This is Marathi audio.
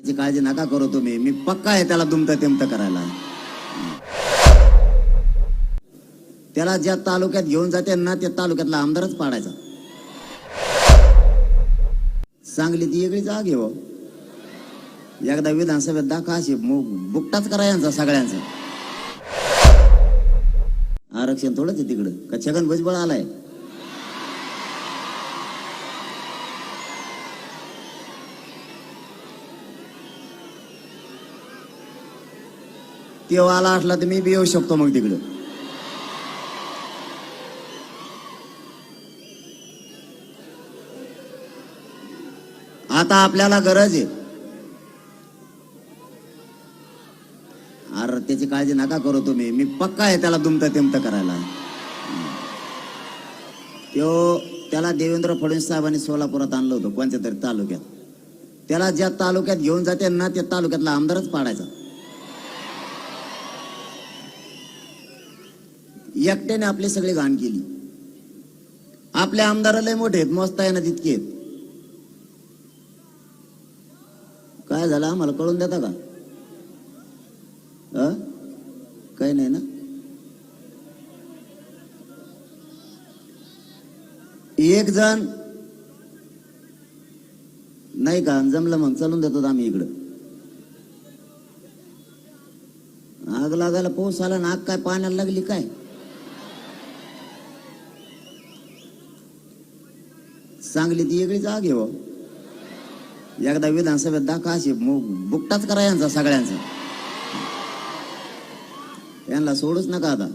त्याची काळजी नका करू तुम्ही. मी पक्का आहे त्याला दुमतं तेमतं करायला. त्याला ज्या तालुक्यात घेऊन जाते ना त्या तालुक्यातला आमदारच पाडायचा. सांगली ती वेगळी जाग आहे हो. एकदा विधानसभेत दाखवा बुकटाच करा यांचा सगळ्यांचा. आरक्षण थोडंच आहे तिकडं. का छगन भुजबळ आलाय? तेव्हा आला असला तर मी बी येऊ शकतो मग तिकडं. आता आपल्याला गरज आहे. अरे त्याची काळजी नका करू तुम्ही. मी पक्का आहे त्याला तुमत तेमतं करायला. त्यो त्याला देवेंद्र फडणवीस साहेबांनी सोलापुरात आणलं होतं कोणत्या तरी तालुक्यात. त्याला ज्या तालुक्यात घेऊन जाते ना त्या तालुक्यातला आमदारच पाडायचा. एकट्याने आपले सगळे घाण केली. आपले आमदार लय मोठे आहेत मस्त आहे ना तितके. काय झालं? आम्हाला कळून देता का? काही नाही ना? एक जण नाही का? जमलं मग चालून देतो आम्ही इकडं. आग लागायला पाऊस आला ना आग काय पाण्याला लागली काय? सांगली ती वेगळी जाग आहे हो एकदा विधानसभेत दाखा अशी मग बुकटाच करा यांचा सगळ्यांचा. यांना सोडूच नका आता.